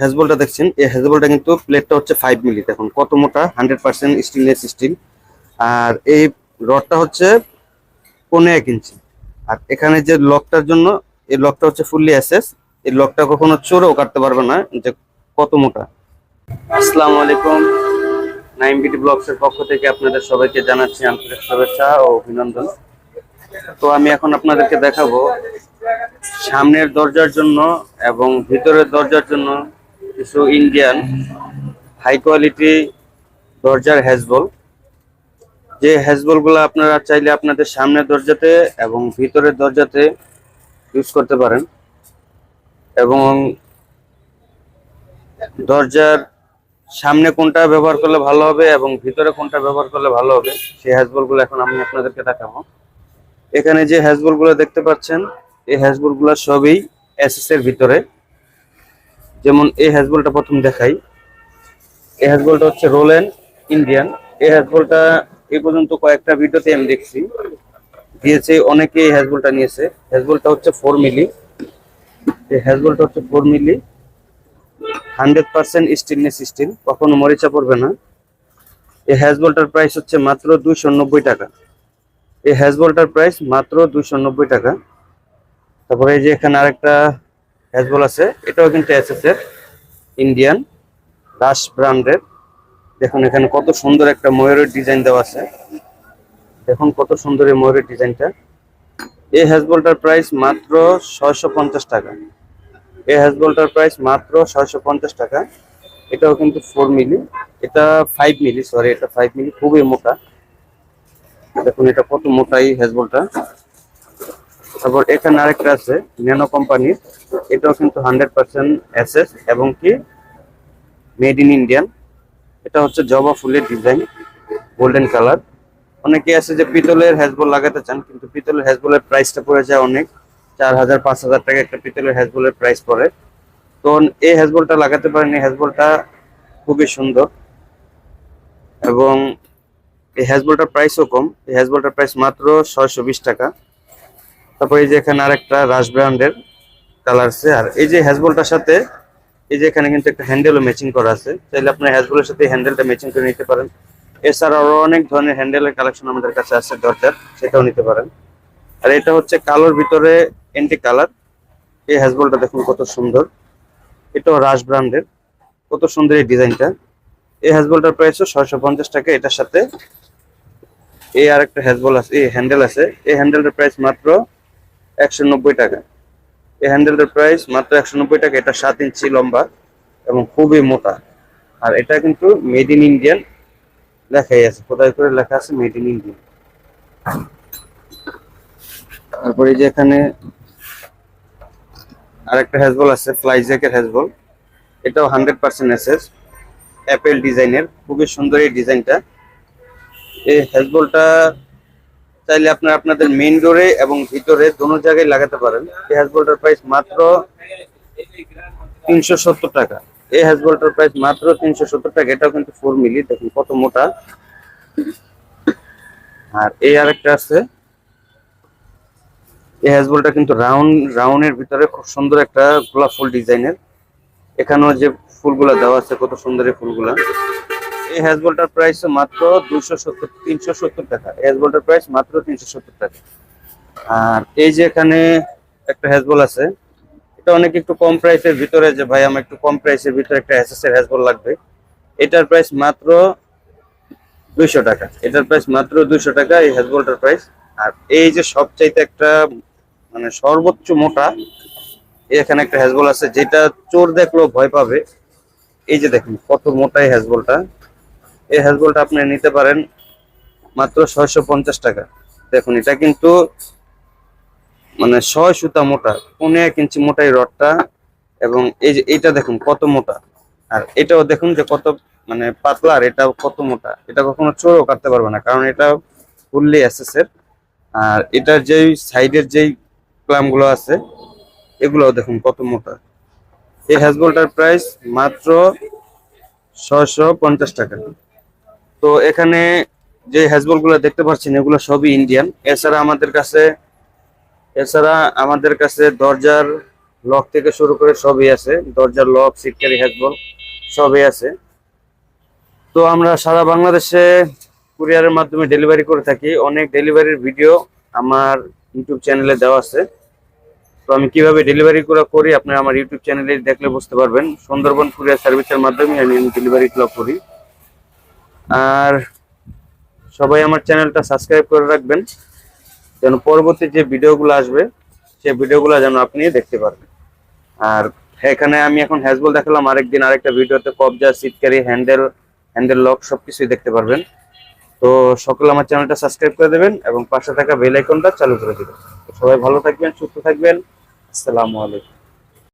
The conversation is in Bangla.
হ্যাজবলটা দেখছেন, এই হ্যাজবলটা কিন্তু প্লেটটা হচ্ছে ফাইভ মিলি দেখুন কত মোটা হান্ড্রেড পার্সেন্ট স্টেনলেস স্টিল আর এই রডটা হচ্ছে পনেরো এক ইঞ্চি। আর এখানে যে লকটার জন্য, এই লকটা হচ্ছে ফুললি অ্যাসেস এই লকটা কখনো চোরেও কাটতে পারবে না, যে কত মোটা। আসসালামু আলাইকুম, নাইম বিটি ব্লগস এর পক্ষ থেকে আপনাদের সবাইকে জানাচ্ছি আন্তরিক শুভেচ্ছা ও অভিনন্দন। তো আমি এখন আপনাদেরকে দেখাবো সামনের দরজার জন্য এবং ভিতরের দরজার জন্য কিছু ইন্ডিয়ান হাই কোয়ালিটি দরজার হ্যাজবল যে হ্যাজবলগুলো আপনারা চাইলে আপনাদের সামনের দরজাতে এবং ভিতরের দরজাতে ইউজ করতে পারেন। এবং দরজার সামনে কোনটা ব্যবহার করলে ভালো হবে এবং ভিতরে কোনটা ব্যবহার করলে ভালো হবে, সেই হ্যাজবলগুলো এখন আমি আপনাদেরকে দেখাবো। এখানে যে হ্যাজবলগুলো দেখতে পাচ্ছেন, এই হ্যাজবলগুলো সবই এসএস এর ভিতরে। যেমন এই হ্যাজবলটা প্রথম দেখাই। এই হ্যাজবলটা হচ্ছে রোলেন ইন্ডিয়ান এই হ্যাজবলটা এই পর্যন্ত কয়েকটা ভিডিওতে আমি দেখছি। দিয়েছে অনেকে এই হ্যাজবলটা নিয়েছে। হ্যাজবলটা হচ্ছে ফোর মিলি এই হ্যাজবলটা হচ্ছে four milli hundred percent stainless steel কখনো মরিচা পড়বে না। এই হ্যাজবলটার প্রাইস হচ্ছে মাত্র দুইশো নব্বই টাকা। এই হ্যাজবলটার প্রাইস মাত্র দুইশো নব্বই টাকা। তারপরে এই যে এখানে আরেকটা হ্যাজবল আছে। এটাও কিন্তু এসএস এর ইন্ডিয়ান দাস ব্র্যান্ডের দেখুন, এখানে কত সুন্দর একটা ময়ূরের ডিজাইন দেওয়া আছে। দেখুন, কত সুন্দর এই ময়ূরের ডিজাইনটা এই হ্যাজবলটার প্রাইস মাত্র ছয়শো পঞ্চাশ টাকা। এই হ্যাজবলটার প্রাইস মাত্র ছয়শো পঞ্চাশ টাকা। এটাও কিন্তু ফোর মিলি এটা ফাইভ মিলি সরি এটা ফাইভ মিলি খুবই মোটা। দেখুন, এটা কত মোটা এই হ্যাজবলটা তারপর এখানে আরেকটা আছে ন্যানো কোম্পানির এটাও কিন্তু হান্ড্রেড পার্সেন্ট অ্যাসেস এবং কি মেড ইন ইন্ডিয়ান এটা হচ্ছে জবা ফুলের ডিজাইন গোল্ডেন কালার অনেকে আছে যে পিতলের হ্যাজবল লাগাতে চান, কিন্তু পিতলের হ্যাজবলের প্রাইসটা পড়ে যায় অনেক। চার হাজার, পাঁচ হাজার টাকা একটা পিতলের হ্যাজবলের প্রাইস পড়ে। তো এই হ্যাজবলটা লাগাতে পারেন, এই হ্যাজবলটা খুবই সুন্দর। এবং এই হ্যাজবলটার প্রাইসও কম, এই হ্যাজবলটার প্রাইস মাত্র ছয়শো বিশ টাকা। তারপর এই যে এখানে আরেকটা রাশ ব্র্যান্ডের কালার আছে। আর এই যে হ্যাজবলটার সাথে এই যে এখানে কিন্তু একটা হ্যান্ডেলও ম্যাচিং করা আছে। চাইলে আপনার হ্যাজবলের সাথে হ্যান্ডেলটা ম্যাচিং করে নিতে পারেন। এছাড়া আরও অনেক ধরনের হ্যান্ডেলের কালেকশন আমাদের কাছে আছে দরজার সেটাও নিতে পারেন। আর এটা হচ্ছে কালোর ভিতরে এন্টি কালার এই হ্যাজবলটা দেখুন কত সুন্দর। এটাও রাশ ব্র্যান্ডের কত সুন্দর এই ডিজাইনটা। এই হ্যাজবলটার প্রাইসও ছয়শো পঞ্চাশ টাকা এটার সাথে। এই আর একটা হ্যাজবল আছে, এই হ্যান্ডেল আছে। এই হ্যান্ডেলটার প্রাইস মাত্র একশো নব্বই টাকা। এই হ্যান্ডেলটার প্রাইস মাত্র একশো নব্বই টাকা, এটা সাত ইঞ্চি লম্বা এবং খুবই মোটা। আর এটা কিন্তু মেড ইন ইন্ডিয়ান লেখাই আছে, কোথায় করে লেখা আছে মেড ইন ইন্ডিয়ান তারপরে যে এখানে আরেকটা হ্যাজবল আছে ফ্লাইজ্যাকের হ্যাজবল এটাও হান্ড্রেড পার্সেন্ট এসএস অ্যাপেল ডিজাইনের খুবই সুন্দর এই ডিজাইনটা এই হ্যাজবলটা চাইলে আপনারা আপনাদের মেইন ডোরে এবং ভিতরে দোনো জায়গায় লাগাতে পারেন। এই হ্যাজবলটার প্রাইস মাত্র তিনশো সত্তর টাকা। এই হ্যাজবলটার প্রাইস মাত্র তিনশো সত্তর টাকা। এটাও কিন্তু ফোর মিলি দেখুন কত মোটা। আর এই আরেকটা আছে। এই হ্যাজবলটা কিন্তু রাউন্ড রাউন্ডের ভিতরে খুব সুন্দর একটা গোলাপ ফুল ডিজাইনের এখানেও যে ফুলগুলা দেওয়া আছে, কত সুন্দর এই ফুলগুলা। এই হ্যাজবলটার প্রাইস মাত্র দুশো সত্তর, তিনশো সত্তর টাকা। হ্যাজবলটার প্রাইস মাত্র তিনশো সত্তর টাকা। আর এই যে এখানে একটা হ্যাজবল আছে, এটা অনেক একটু কম প্রাইসের ভিতরে যে, ভাই, আমার একটু কম প্রাইসের ভিতরে একটা এসএস এর হ্যাজবল লাগবে। এটার প্রাইস মাত্র দুইশো টাকা। এটার প্রাইস মাত্র দুইশো টাকা এই হ্যাজবলটার প্রাইস আর এই যে সবচাইতে একটা মানে সর্বোচ্চ মোটা এখানে একটা হ্যাজবল আছে, যেটা চোর দেখলেও ভয় পাবে। এই যে দেখুন, কত মোটা এই হ্যাজবলটা এই হ্যাজবলটা আপনি নিতে পারেন মাত্র ছয়শো পঞ্চাশ টাকা। দেখুন, এটা কিন্তু মানে ছয় সুতা মোটা, পনেরো এক ইঞ্চি মোটা এই রডটা এবং এই যে এইটা দেখুন কত মোটা। আর এটাও দেখুন যে কত মানে পাতলা আর এটা কত মোটা। এটা কখনো চোরও কাটতে পারবে না, কারণ এটা ফুললি এসএস এর। আর এটার যেই সাইডের যেই ক্লামগুলো আছে, এগুলোও দেখুন কত মোটা। এই হ্যাজবলটার প্রাইস মাত্র ছয়শো পঞ্চাশ টাকা। তো এখানে যে হ্যাজবলগুলো দেখতে পাচ্ছেন, এগুলো সবই ইন্ডিয়ান এছাড়া আমাদের কাছে, এছাড়া আমাদের কাছে দরজার লক থেকে শুরু করে সবই আছে। দরজার লক সিটকারি হ্যাজবল সবই আছে। তো আমরা সারা বাংলাদেশে কুরিয়ারের মাধ্যমে ডেলিভারি করে থাকি। অনেক ডেলিভারির ভিডিও আমার ইউটিউব চ্যানেলে দেওয়া আছে। তো আমি কীভাবে ডেলিভারি করে করি, আপনারা আমার ইউটিউব চ্যানেলে দেখলে বুঝতে পারবেন। সুন্দরবন কুরিয়ার সার্ভিসের মাধ্যমে আমি ডেলিভারি ডেলিভারিগুলো করি। আর সবাই আমার চ্যানেলটা সাবস্ক্রাইব করে রাখবেন, যেন পরবর্তী যে ভিডিওগুলো আসবে, সেই ভিডিওগুলো যেন আপনি দেখতে পারবেন। আর এখানে আমি এখন হ্যাজবল দেখালাম, আরেকদিন আরেকটা ভিডিওতে কবজা, সিটকারি, হ্যান্ডেল হ্যান্ডেল লক সবকিছুই দেখতে পারবেন। তো সকলে আমার চ্যানেলটা সাবস্ক্রাইব করে দেবেন এবং পাশে থাকা বেল আইকনটা চালু করে দেবেন। সবাই ভালো থাকবেন, সুস্থ থাকবেন। আসসালামু আলাইকুম।